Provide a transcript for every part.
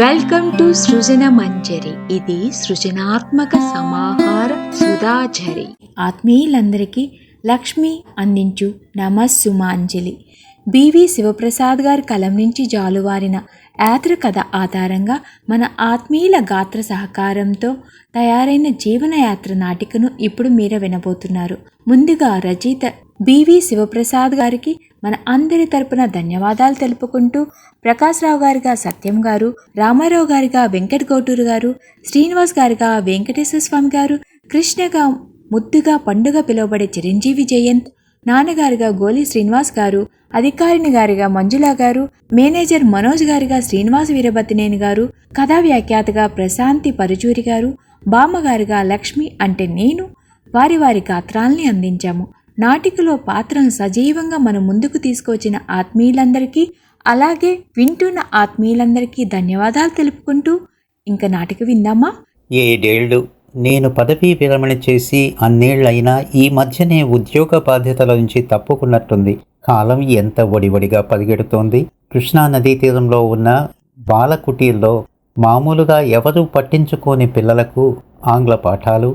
Welcome to సృజన మంజరి ఇది సృజనాత్మక సమాహార సుధాజరి ఆత్మీయులందరికీ లక్ష్మి అందించు నమస్సుమాంజలి. బివి శివప్రసాద్ గారి కలం నుంచి జాలువారిన యాత్ర కథ ఆధారంగా మన ఆత్మీయుల గాత్ర సహకారంతో తయారైన జీవనయాత్ర నాటికను ఇప్పుడు మీరు వినబోతున్నారు. ముందుగా రచయిత బివి శివప్రసాద్ గారికి మన అందరి తరపున ధన్యవాదాలు తెలుపుకుంటూ ప్రకాశ్రావు గారిగా సత్యం గారు రామారావు గారిగా వెంకట గౌటూరు గారు శ్రీనివాస్ గారిగా వెంకటేశ్వర స్వామి గారు కృష్ణగా ముద్దుగా పండుగ పిలువబడే చిరంజీవి జయంత్ నాన్నగారిగా గోలి శ్రీనివాస్ గారు అధికారిని గారిగా మంజుల గారు మేనేజర్ మనోజ్ గారిగా శ్రీనివాస వీరభద్రనేని గారు కథా వ్యాఖ్యాతగా ప్రశాంతి పరుచూరి గారు బామ్మగారిగా లక్ష్మి అంటే నేను వారి వారి గాత్రాల్ని అందించాము. నాటికలో పాత్రను సజీవంగా మన ముందుకు తీసుకొచ్చిన ఆత్మీయులందరికీ అలాగే వింటున్న ఆత్మీయులందరికీ ధన్యవాదాలు తెలుపుకుంటూ ఇంకా నాటిక విందామా? ఏడేళ్ళు నేను పదవీ విరమణ చేసి అన్నేళ్ళైనా ఈ మధ్యనే ఉద్యోగ బాధ్యతల నుంచి తప్పుకున్నట్టుంది. కాలం ఎంత ఒడివడిగా పరిగెడుతోంది. కృష్ణా నదీ తీరంలో ఉన్న బాలకుటీల్లో మామూలుగా ఎవరూ పట్టించుకోని పిల్లలకు ఆంగ్ల పాఠాలు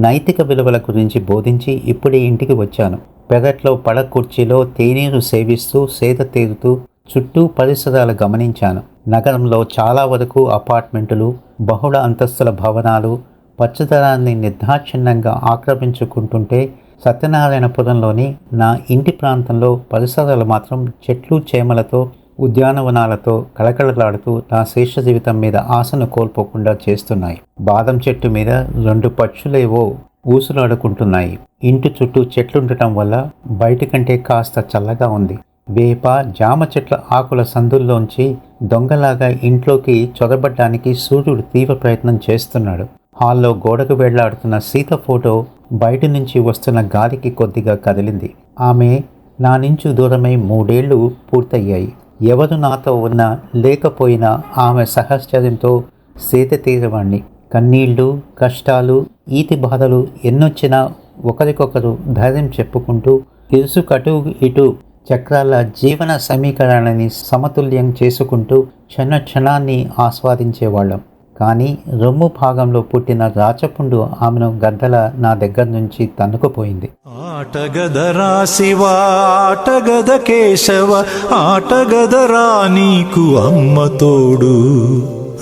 నైతిక విలువల గురించి బోధించి ఇప్పుడే ఇంటికి వచ్చాను. పెరట్లో పడ కుర్చీలో తేనీరు సేవిస్తూ సేద తీరుతూ చుట్టూ పరిసరాలు గమనించాను. నగరంలో చాలా వరకు అపార్ట్మెంటులు బహుళ అంతస్తుల భవనాలు పచ్చదనాన్ని నిర్దాక్షిణ్యంగా ఆక్రమించుకుంటుంటే సత్యనారాయణపురంలోని నా ఇంటి ప్రాంతంలో పరిసరాలు మాత్రం చెట్లు చేమలతో ఉద్యానవనాలతో కళకళలాడుతూ నా శేష జీవితం మీద ఆశను కోల్పోకుండా చేస్తున్నాయి. బాదం చెట్టు మీద రెండు పక్షులేవో ఊసులాడుకుంటున్నాయి. ఇంటి చుట్టూ చెట్లుండటం వల్ల బయట కంటే కాస్త చల్లగా ఉంది. వేప జామ చెట్ల ఆకుల సందుల్లోంచి దొంగలాగా ఇంట్లోకి చొరబడ్డానికి సూర్యుడు తీవ్ర ప్రయత్నం చేస్తున్నాడు. హాల్లో గోడకు వెళ్ళాడుతున్న సీత ఫోటో బయట నుంచి వస్తున్న గాలికి కొద్దిగా కదిలింది. ఆమె నా నుంచి దూరమై మూడేళ్ళు పూర్తయ్యాయి. ఎవరు నాతో ఉన్నా లేకపోయినా ఆమె సహచర్యంతో సేద తీరవాణ్ణి. కన్నీళ్ళు కష్టాలు ఈతి బాధలు ఎన్నొచ్చినా ఒకరికొకరు ధైర్యం చెప్పుకుంటూ ఇరుసు కటు ఇటు చక్రాల జీవన సమీకరణని సమతుల్యం చేసుకుంటూ క్షణ క్షణాన్ని ఆస్వాదించేవాళ్ళం. కానీ రొమ్ము భాగంలో పుట్టిన రాచపుండు ఆమెను గద్దల నా దగ్గర నుంచి తన్నుకుపోయింది. ఆటగదరా శివ ఆటగద కేశవ ఆటగదరా నీకు అమ్మ తోడు.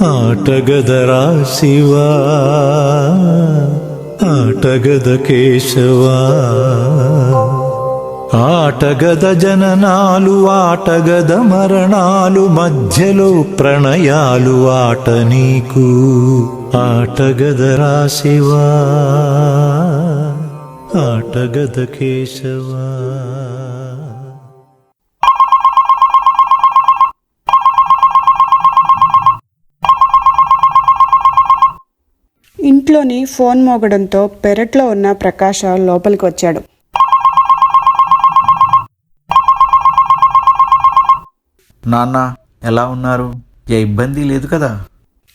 ఆటగదరా శివ ఆటగద కేశవా. ఆటగద జననాలు ఆటగద మరణాలు మధ్యలో ప్రణయాలు ఆట నీకు. ఆటగద రాశివా ఆటగద కేశవా. ఇంట్లోని ఫోన్ మోగడంతో పెరట్లో ఉన్న ప్రకాశ లోపలికి వచ్చాడు నాన్న ఎలా ఉన్నారు? ఏ ఇబ్బంది లేదు కదా?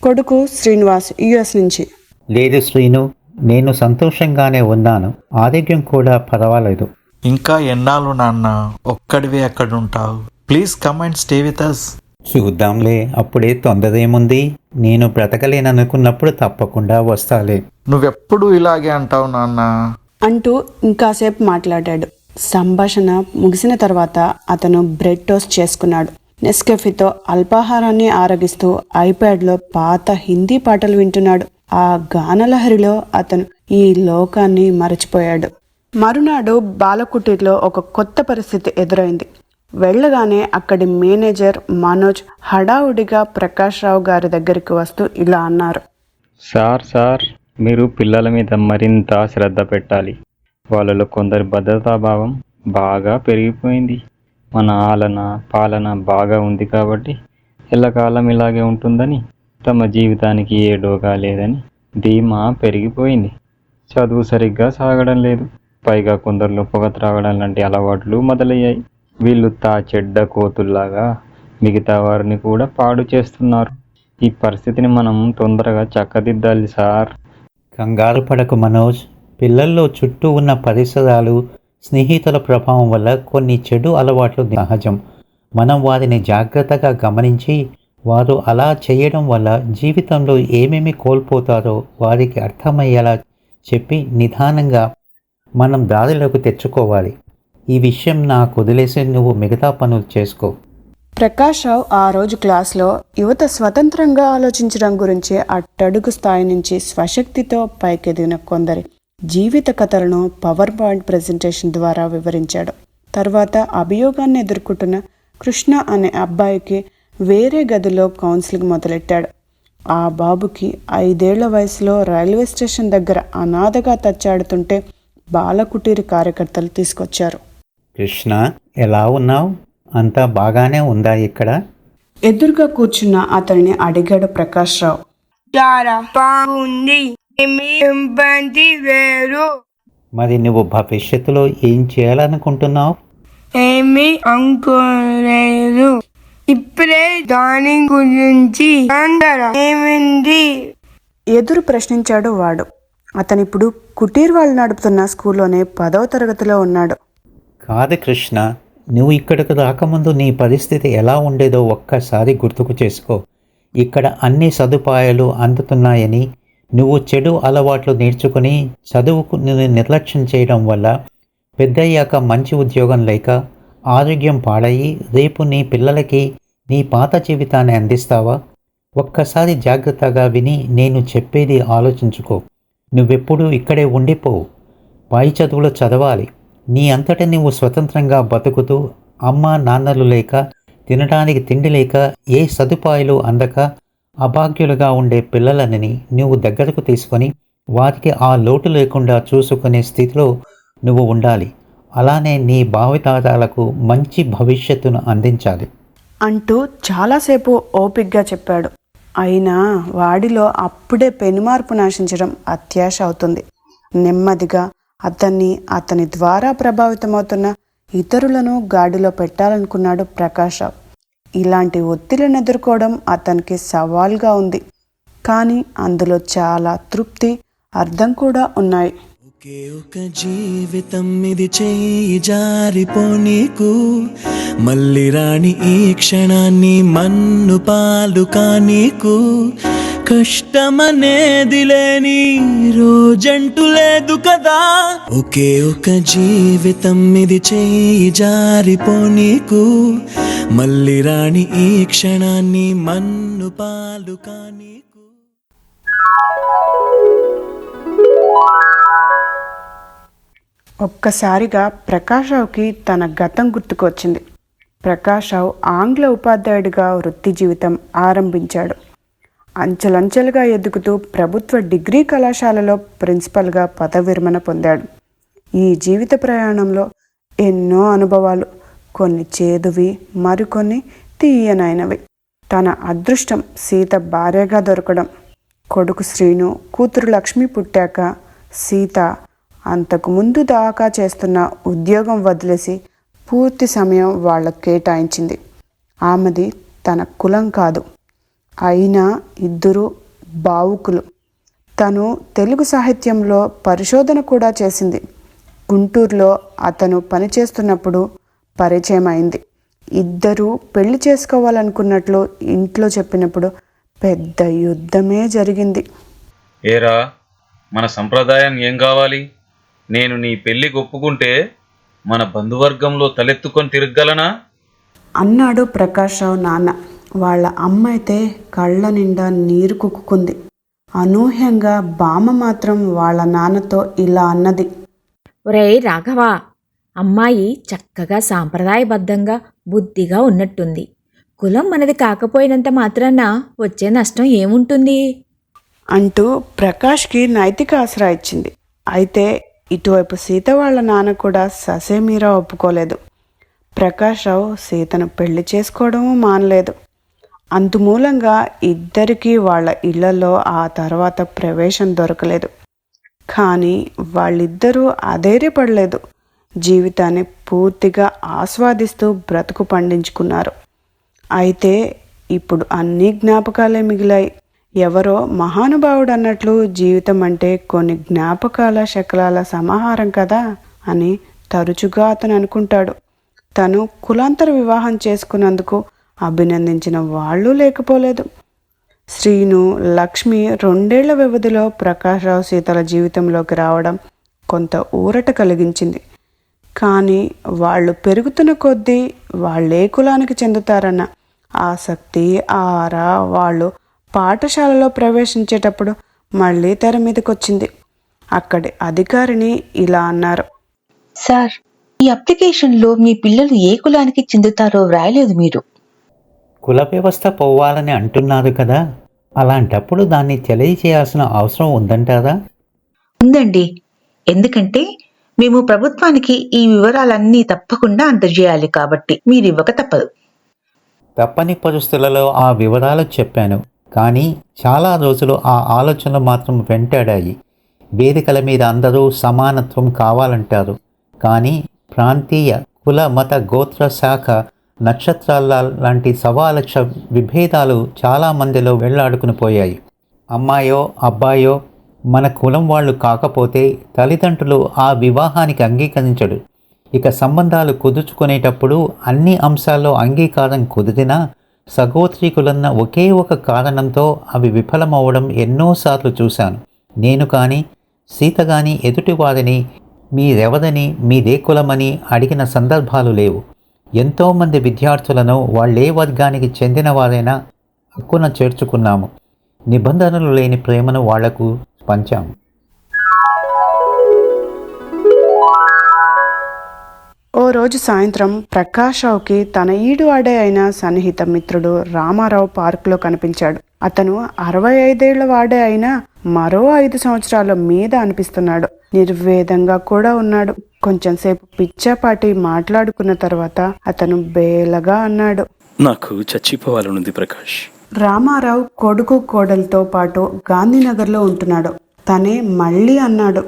కొడుకు శ్రీనివాస్ యుఎస్ నుంచి. లేదు శ్రీను నేను సంతోషంగానే ఉన్నాను. ఆరోగ్యం కూడా పర్వాలేదు. ఇంకా ఎన్నాళ్ళు నాన్న? ఒక్కడివే అక్కడ ఉంటావు please come and stay with us చూద్దాంలే అప్పుడే తొందర ఏముంది నేను బ్రతకలేననుకున్నప్పుడు తప్పకుండా వస్తాలే. నువ్వెప్పుడు ఇలాగే అంటావు నాన్న? అంటూ ఇంకాసేపు మాట్లాడాడు. సంభాషణ ముగిసిన తర్వాత అతను బ్రెడ్ టోస్ట్ చేసుకున్నాడు. నెస్కెఫీతో అల్పాహారాన్ని ఆరగిస్తూ ఐప్యాడ్లో పాత హిందీ పాటలు వింటున్నాడు. ఆ గానలహరిలో అతను ఈ లోకాన్ని మరచిపోయాడు. మరునాడు బాలకుటీర్లో ఒక కొత్త పరిస్థితి ఎదురైంది. వెళ్ళగానే అక్కడి మేనేజర్ మనోజ్ హడావుడిగా ప్రకాష్ రావు గారి దగ్గరికి వస్తూ ఇలా అన్నారు. సార్ సార్ మీరు పిల్లల మీద మరింత శ్రద్ధ పెట్టాలి. వాళ్ళలో కొందరి భద్రతాభావం బాగా పెరిగిపోయింది. మన ఆలన పాలన బాగా ఉంది కాబట్టి ఎల్లకాలం ఇలాగే ఉంటుందని తమ జీవితానికి ఏ డోగా లేదని ధీమా పెరిగిపోయింది. చదువు సరిగ్గా సాగడం లేదు. పైగా కొందరిలో పొగ త్రాగడం లాంటి అలవాట్లు మొదలయ్యాయి. వీళ్ళు తా చెడ్డ కోతుల్లాగా మిగతా వారిని కూడా పాడు చేస్తున్నారు. ఈ పరిస్థితిని మనం తొందరగా చక్కదిద్దాలి సార్. కంగారు పడకు మనోజ్. పిల్లల్లో చుట్టూ ఉన్న పరిసరాలు స్నేహితుల ప్రభావం వల్ల కొన్ని చెడు అలవాట్లు సహజం. మనం వారిని జాగ్రత్తగా గమనించి వారు అలా చేయడం వల్ల జీవితంలో ఏమేమి కోల్పోతారో వారికి అర్థమయ్యేలా చెప్పి నిదానంగా మనం దారిలోకి తెచ్చుకోవాలి. ఈ విషయం నాకు వదిలేసి నువ్వు మిగతా పనులు చేసుకో. ప్రకాష్ రావు ఆ రోజు క్లాస్లో యువత స్వతంత్రంగా ఆలోచించడం గురించి అట్టడుగు స్థాయి నుంచి స్వశక్తితో పైకెదిగిన కొందరి జీవిత కథలను పవర్ పాయింట్ ప్రెజెంటేషన్ ద్వారా వివరించాడు. తర్వాత అభియోగాన్ని ఎదుర్కొంటున్న కృష్ణ అనే అబ్బాయికి వేరే గదిలో కౌన్సిలింగ్ మొదలెట్టాడు. ఆ బాబుకి ఐదేళ్ళ వయసులో రైల్వే స్టేషన్ దగ్గర అనాథగా తచ్చాడుతుంటే బాలకుటీరి కార్యకర్తలు తీసుకొచ్చారు. కృష్ణ ఎలా ఉన్నావు? అంతా బాగానే ఉందా ఇక్కడ? ఎదురుగా కూర్చున్న అతన్ని అడిగాడు ప్రకాష్ రావు. ఏమి ఇబ్బంది వేరు? మరి నువ్వు భవిష్యత్తులో ఏం చేయాలనుకుంటున్నావు? ఏమి అనుకోలేదు. ఇప్పుడే దాని గురించి అందరం ఏమింది? ఎదురు ప్రశ్నించాడు వాడు. అతనిప్పుడు కుటీర్ వాళ్ళు నడుపుతున్న స్కూల్లోనే పదవ తరగతిలో ఉన్నాడు. కాదు కృష్ణ నువ్వు ఇక్కడికి రాకముందు నీ పరిస్థితి ఎలా ఉండేదో ఒక్కసారి గుర్తుకు చేసుకో. ఇక్కడ అన్ని సదుపాయాలు అందుతున్నాయని నువ్వు చెడు అలవాట్లు నేర్చుకుని చదువుకు నిర్లక్ష్యం చేయడం వల్ల పెద్దయ్యాక మంచి ఉద్యోగం లేక ఆరోగ్యం పాడయి రేపు నీ పిల్లలకి నీ పాత జీవితాన్ని అందిస్తావా? ఒక్కసారి జాగ్రత్తగా విని నేను చెప్పేది ఆలోచించుకో. నువ్వెప్పుడూ ఇక్కడే ఉండిపోవు పై చదువులు చదవాలి. నీ అంతట నువ్వు స్వతంత్రంగా బతుకుతూ అమ్మ నాన్నలు లేక తినడానికి తిండి లేక ఏ సదుపాయాలు అందక అభాగ్యులుగా ఉండే పిల్లలని నువ్వు దగ్గరకు తీసుకొని వారికి ఆ లోటు లేకుండా చూసుకునే స్థితిలో నువ్వు ఉండాలి. అలానే నీ భావితరాలకు మంచి భవిష్యత్తును అందించాలి. అంటూ చాలాసేపు ఓపిగ్గా చెప్పాడు. అయినా వాడిలో అప్పుడే పెనుమార్పు నాశించడం అత్యాశ అవుతుంది. నెమ్మదిగా అతన్ని అతని ద్వారా ప్రభావితమవుతున్న ఇతరులను గాడిలో పెట్టాలనుకున్నాడు ప్రకాష్ రావు. ఇలాంటి ఒత్తిడిని ఎదుర్కోవడం అతనికి సవాల్గా ఉంది. కానీ అందులో చాలా తృప్తి అర్థం కూడా ఉన్నాయి. ఒకే ఒక జీవితం ఇది చేయి జారిపోనీకు మళ్ళీ రాణి ఈ క్షణాన్ని మన్ను పాలు కానీకు కష్టమనేది లేని రోజంటూ లేదు కదా. ఒకే ఒక జీవితం ఇది చేయి జారిపోనీకు మళ్ళీ రాణి ఈ క్షణాన్ని మన్ను పాలు కానీకు ఒక్కసారిగా ప్రకాశ్రావుకి తన గతం గుర్తుకొచ్చింది. ప్రకాశ్రావు ఆంగ్ల ఉపాధ్యాయుడిగా వృత్తి జీవితం ఆరంభించాడు. అంచెలంచెలుగా ఎదుగుతూ ప్రభుత్వ డిగ్రీ కళాశాలలో ప్రిన్సిపల్గా పదవిరమణ పొందాడు. ఈ జీవిత ప్రయాణంలో ఎన్నో అనుభవాలు కొన్ని చేదువి మరికొన్ని తీయనైనవి. తన అదృష్టం సీత భార్యగా దొరకడం. కొడుకు శ్రీను కూతురు లక్ష్మి పుట్టాక సీత అంతకు ముందు దాకా చేస్తున్న ఉద్యోగం వదిలేసి పూర్తి సమయం వాళ్ళకు కేటాయించింది. ఆమెది తన కులం కాదు. అయినా ఇద్దరు భావుకులు తను తెలుగు సాహిత్యంలో పరిశోధన కూడా చేసింది. గుంటూరులో అతను పనిచేస్తున్నప్పుడు పరిచయం అయింది ఇద్దరూ పెళ్ళి చేసుకోవాలనుకున్నట్లు ఇంట్లో చెప్పినప్పుడు పెద్ద యుద్ధమే జరిగింది. ఏరా మన సంప్రదాయం ఏం కావాలి? నేను నీ పెళ్ళికి ఒప్పుకుంటే మన బంధువర్గంలో తలెత్తుకొని తిరగలనా అన్నాడు ప్రకాష్ రావు నాన్న. వాళ్ళ అమ్మ అయితే కళ్ళ నిండా నీరు కుక్కుకుంది. అనూహ్యంగా బామ్మ మాత్రం వాళ్ళ నాన్నతో ఇలా అన్నది. ఒరేయ్ రాఘవా అమ్మాయి చక్కగా సాంప్రదాయబద్ధంగా బుద్ధిగా ఉన్నట్టుంది. కులం మనది కాకపోయినంత మాత్రాన వచ్చే నష్టం ఏముంటుంది? అంటూ ప్రకాష్కి నైతిక ఆసరా ఇచ్చింది. అయితే ఇటువైపు సీత వాళ్ళ నాన్న కూడా ససేమీరా ఒప్పుకోలేదు. ప్రకాష్ రావు సీతను పెళ్ళి చేసుకోవడము మానలేదు. అందుమూలంగా ఇద్దరికీ వాళ్ళ ఇళ్ళలో ఆ తర్వాత ప్రవేశం దొరకలేదు. కానీ వాళ్ళిద్దరూ అధైర్యపడలేదు. జీవితాన్ని పూర్తిగా ఆస్వాదిస్తూ బ్రతుకు పండించుకున్నారు. అయితే ఇప్పుడు అన్ని జ్ఞాపకాలే మిగిలాయి. ఎవరో మహానుభావుడు అన్నట్లు జీవితం అంటే కొన్ని జ్ఞాపకాల శకలాల సమాహారం కదా అని తరచుగా అతను అనుకుంటాడు. తను కులాంతర వివాహం చేసుకున్నందుకు అభినందించిన వాళ్ళు లేకపోలేదు. శ్రీను లక్ష్మి రెండేళ్ళ వ్యవధిలో ప్రకాశ్రావు సీతల జీవితంలోకి రావడం కొంత ఊరట కలిగించింది. కానీ వాళ్ళు పెరుగుతున్న కొద్దీ వాళ్ళే కులానికి చెందుతారన్న ఆసక్తి ఆరా వాళ్ళు పాఠశాలలో ప్రవేశించేటప్పుడు మళ్ళీ తెర మీదకి వచ్చింది అక్కడి అధికారిని ఇలా అన్నారు. సార్ ఈ అప్లికేషన్లో మీ పిల్లలు ఏ కులానికి చెందుతారో వ్రాయలేదు మీరు. కుల వ్యవస్థ పోవాలని అంటున్నారు కదా? అలాంటప్పుడు దాన్ని తెలియజేయాల్సిన అవసరం ఉందంటారా? ఉందండి. ఎందుకంటే మేము ప్రభుత్వానికి ఈ వివరాలన్నీ తప్పకుండా అందజేయాలి కాబట్టి మీరు ఇవ్వక తప్పదు. తప్పని పరిస్థితులలో ఆ వివరాలు చెప్పాను. కానీ చాలా రోజులు ఆ ఆలోచనలు మాత్రం వెంటాడాయి. వేదికల మీద అందరూ సమానత్వం కావాలంటారు. కానీ ప్రాంతీయ కుల మత గోత్ర శాఖ నక్షత్రాల లాంటి సవాలక్ష విభేదాలు చాలా మందిలో పోయాయి. అమ్మాయో అబ్బాయో మన కులం వాళ్ళు కాకపోతే తల్లిదండ్రులు ఆ వివాహానికి అంగీకరించడు. ఇక సంబంధాలు కుదుర్చుకునేటప్పుడు అన్ని అంశాల్లో అంగీకారం కుదిరినా సగోత్రీకులన్న ఒకే ఒక కారణంతో అవి విఫలమవ్వడం ఎన్నోసార్లు చూశాను. నేను కానీ సీత కానీ ఎదుటివారిని మీరెవరని మీదే కులమని అడిగిన సందర్భాలు లేవు. ఎంతోమంది విద్యార్థులను వాళ్ళే వర్గానికి చెందిన వారైనా హక్కున చేర్చుకున్నాము. నిబంధనలు లేని ప్రేమను వాళ్ళకు పంచాము. ఓ రోజు సాయంత్రం ప్రకాష్ రావుకి ఈడు ఆడే అయిన సన్నిహిత మిత్రుడు రామారావు పార్కులో కనిపించాడు. అతను అరవై ఐదేళ్ళ వాడే అయినా మరో ఐదు సంవత్సరాల మీద అనిపిస్తున్నాడు. నిర్వేదంగా కూడా ఉన్నాడు. కొంచెం సేపు పిచ్చాపాటి మాట్లాడుకున్న తర్వాత అతను బేలగా అన్నాడు. నాకు చచ్చిపోవాలనుంది ప్రకాష్. రామారావు కొడుకు కోడలతో పాటు గాంధీనగర్లో ఉంటున్నాడు. తనే మళ్ళీ అన్నాడు.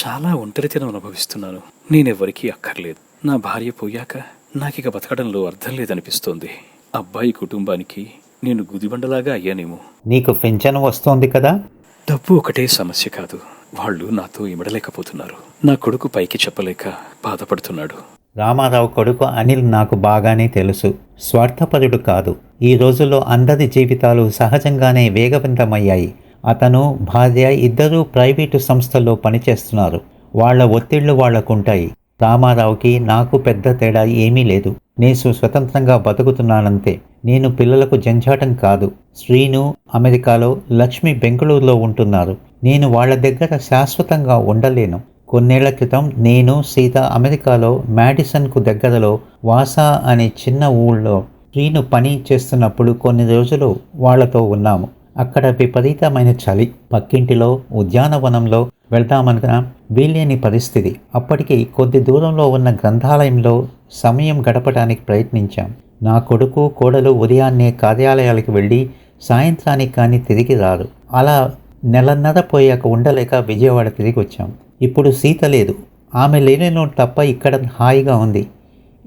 చాలా ఒంటరితనం అనుభవిస్తున్నాను. నేనెవ్వరికీ అక్కర్లేదు. నా భార్య పోయాక నాకిక బతకడంలో అర్థం లేదనిపిస్తోంది. అబ్బాయి కుటుంబానికి నేను గుదిబండలాగా అయ్యానేమో. నీకు పెన్షన్ వస్తోంది కదా? డబ్బు ఒకటే సమస్య కాదు. వాళ్ళు నాతో ఇమడలేకపోతున్నారు. నా కొడుకు పైకి చెప్పలేక బాధపడుతున్నాడు. రామారావు కొడుకు అనిల్ నాకు బాగానే తెలుసు. స్వార్థపరుడు కాదు. ఈ రోజుల్లో అందరి జీవితాలు సహజంగానే వేగవంతమయ్యాయి. అతను భార్య ఇద్దరూ ప్రైవేటు సంస్థల్లో పనిచేస్తున్నారు. వాళ్ళ ఒత్తిళ్ళు వాళ్ళకుంటాయి రామారావుకి నాకు పెద్ద తేడా ఏమీ లేదు. నేను స్వతంత్రంగా బతుకుతున్నానంతే. నేను పిల్లలకు జంజాటం కాదు. శ్రీను అమెరికాలో లక్ష్మి బెంగళూరులో ఉంటున్నారు. నేను వాళ్ళ దగ్గర శాశ్వతంగా ఉండలేను. కొన్నేళ్ళ క్రితం నేను సీత అమెరికాలో మ్యాడిసన్కు దగ్గరలో వాసా అనే చిన్న ఊళ్ళో శ్రీను పని చేస్తున్నప్పుడు కొన్ని రోజులు వాళ్ళతో ఉన్నాము. అక్కడ విపరీతమైన చలి. పక్కింటిలో ఉద్యానవనంలో వెళ్దామనగా వీల్లేని పరిస్థితి. అప్పటికి కొద్ది దూరంలో ఉన్న గ్రంథాలయంలో సమయం గడపడానికి ప్రయత్నించాం. నా కొడుకు కోడలు ఉదయాన్నే కార్యాలయాలకు వెళ్ళి సాయంత్రానికి కానీ తిరిగి రారు. అలా నెలన్నర పోయాక ఉండలేక విజయవాడ తిరిగి వచ్చాం ఇప్పుడు సీత లేదు. ఆమె లేనిలో తప్ప ఇక్కడ హాయిగా ఉంది.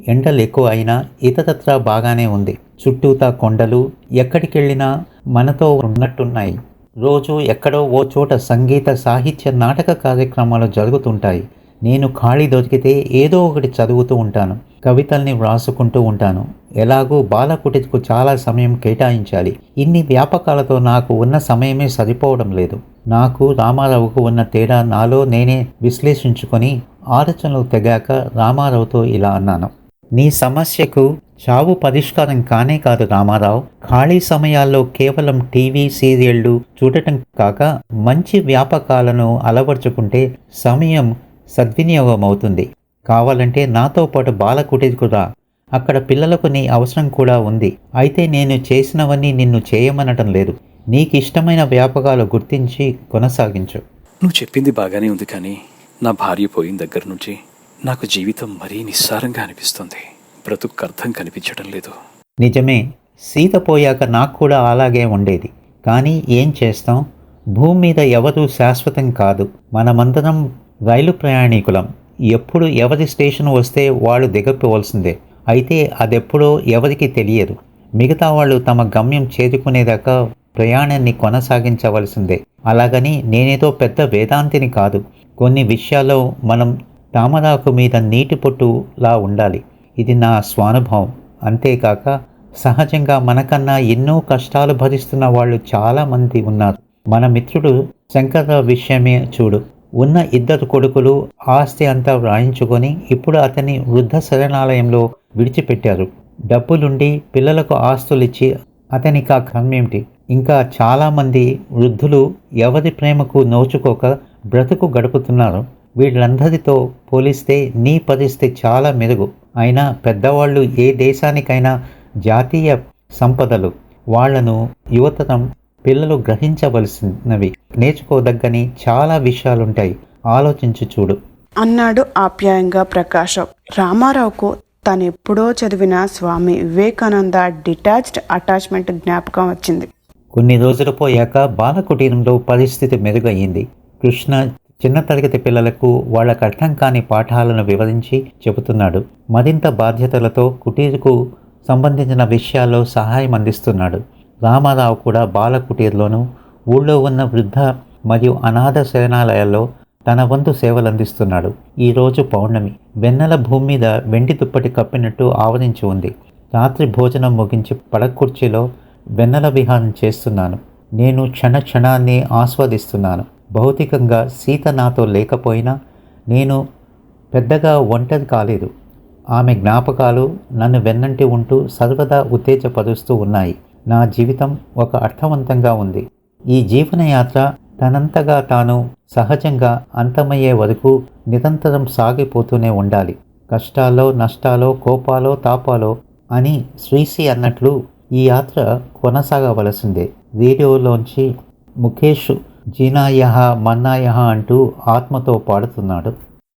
ఎండలు ఎక్కువ అయినా ఇతరత్రా బాగానే ఉంది. చుట్టూతా కొండలు ఎక్కడికెళ్ళినా మనతో ఉన్నట్టున్నాయి. రోజు ఎక్కడో ఓ చోట సంగీత సాహిత్య నాటక కార్యక్రమాలు జరుగుతుంటాయి. నేను ఖాళీ దొరికితే ఏదో ఒకటి చదువుతూ ఉంటాను కవితల్ని వ్రాసుకుంటూ ఉంటాను. ఎలాగూ బాలకుటికు చాలా సమయం కేటాయించాలి. ఇన్ని వ్యాపకాలతో నాకు ఉన్న సమయమే సరిపోవడం లేదు. నాకు రామారావుకు ఉన్న తేడా నాలో నేనే విశ్లేషించుకొని ఆలోచనలు తెగాక రామారావుతో ఇలా అన్నాను. నీ సమస్యకు చావు పరిష్కారం కానే కాదు రామారావు. ఖాళీ సమయాల్లో కేవలం టీవీ సీరియళ్ళు చూడటం కాక మంచి వ్యాపకాలను అలవర్చుకుంటే సమయం సద్వినియోగం అవుతుంది కావాలంటే నాతో పాటు బాలకుటికు రా అక్కడ పిల్లలకు నీ అవసరం కూడా ఉంది. అయితే నేను చేసినవన్నీ నిన్ను చేయమనటం లేదు. నీకు ఇష్టమైన వ్యాపకాలు గుర్తించి కొనసాగించు. నువ్వు చెప్పింది బాగానే ఉంది కానీ నా భార్య పోయిన దగ్గర నుంచి నాకు జీవితం మరీ నిస్సారంగా అనిపిస్తుంది. బ్రతుకు అర్థం కనిపించడం లేదు. నిజమే సీత పోయాక నాకు కూడా అలాగే ఉండేది. కానీ ఏం చేస్తాం? భూమి మీద ఎవరు శాశ్వతం కాదు. మనమందరం రైలు ప్రయాణికులం. ఎప్పుడు ఎవరి స్టేషన్ వస్తే వాళ్ళు దిగపోవలసిందే అయితే అదెప్పుడో ఎవరికి తెలియదు. మిగతా వాళ్ళు తమ గమ్యం చేరుకునేదాకా ప్రయాణాన్ని కొనసాగించవలసిందే. అలాగని నేనేదో పెద్ద వేదాంతిని కాదు. కొన్ని విషయాల్లో మనం తామరాకు మీద నీటి పొట్టులా ఉండాలి. ఇది నా స్వానుభవం. అంతేకాక సహజంగా మనకన్నా ఎన్నో కష్టాలు భరిస్తున్న వాళ్ళు చాలామంది ఉన్నారు. మన మిత్రుడు శంకర్రావు విషయమే చూడు. ఉన్న ఇద్దరు కొడుకులు ఆస్తి అంతా వ్రాయించుకొని ఇప్పుడు అతని వృద్ధ శరణాలయంలో విడిచిపెట్టారు. డబ్బులుండి పిల్లలకు ఆస్తులిచ్చి అతనికి ఆ కమ్మేమిటి ఇంకా చాలామంది వృద్ధులు ఎవరి ప్రేమకు నోచుకోక బ్రతుకు గడుపుతున్నారు. వీళ్ళందరితో పోలిస్తే నీ పరిస్థితి చాలా మెరుగు. అయినా పెద్దవాళ్ళు ఏ దేశానికైనా జాతీయ సంపదలు. వాళ్ళను యువతరం పిల్లలు గ్రహించవలసినవి. నేర్చుకోదగ్గని చాలా విషయాలుంటాయి. ఆలోచించి చూడు. అన్నాడు ఆప్యాయంగా ప్రకాశం. రామారావుకు తను ఎప్పుడో చదివిన స్వామి వివేకానంద డిటాచ్డ్ అటాచ్మెంట్ జ్ఞాపకం వచ్చింది. కొన్ని రోజులు పోయాక బాలకుటీరంలో పరిస్థితి మెరుగయ్యింది. కృష్ణ చిన్న తరగతి పిల్లలకు వాళ్ళకు అర్థం కాని పాఠాలను వివరించి చెబుతున్నాడు. మరింత బాధ్యతలతో కుటీరుకు సంబంధించిన విషయాల్లో సహాయం అందిస్తున్నాడు. రామారావు కూడా బాలకుటీర్లోనూ ఊళ్ళో ఉన్న వృద్ధ మరియు అనాథ శరణాలయాల్లో తన వంతు సేవలు అందిస్తున్నాడు ఈరోజు పౌర్ణమి. వెన్నెల భూమి మీద వెండి దుప్పటి కప్పినట్టు ఆవరించి ఉంది. రాత్రి భోజనం ముగించి పడకుర్చీలో వెన్నెల విహారం చేస్తున్నాను. నేను క్షణ క్షణాన్ని ఆస్వాదిస్తున్నాను. భౌతికంగా సీత నాతో లేకపోయినా నేను పెద్దగా ఒంటరి కాలేదు. ఆమె జ్ఞాపకాలు నన్ను వెన్నంటి ఉంటూ సర్వదా ఉత్తేజపరుస్తూ ఉన్నాయి. నా జీవితం ఒక అర్థవంతంగా ఉంది. ఈ జీవనయాత్ర తనంతగా తాను సహజంగా అంతమయ్యే వరకు నిరంతరం సాగిపోతూనే ఉండాలి. కష్టాలో నష్టాలో కోపాలో తాపాలో అని శ్రీశ్రీ అన్నట్లు ఈ యాత్ర కొనసాగవలసిందే. వీడియోలోంచి ముఖేష్ జీనాయహ మన్నాయహ అంటూ ఆత్మతో పాడుతున్నాడు.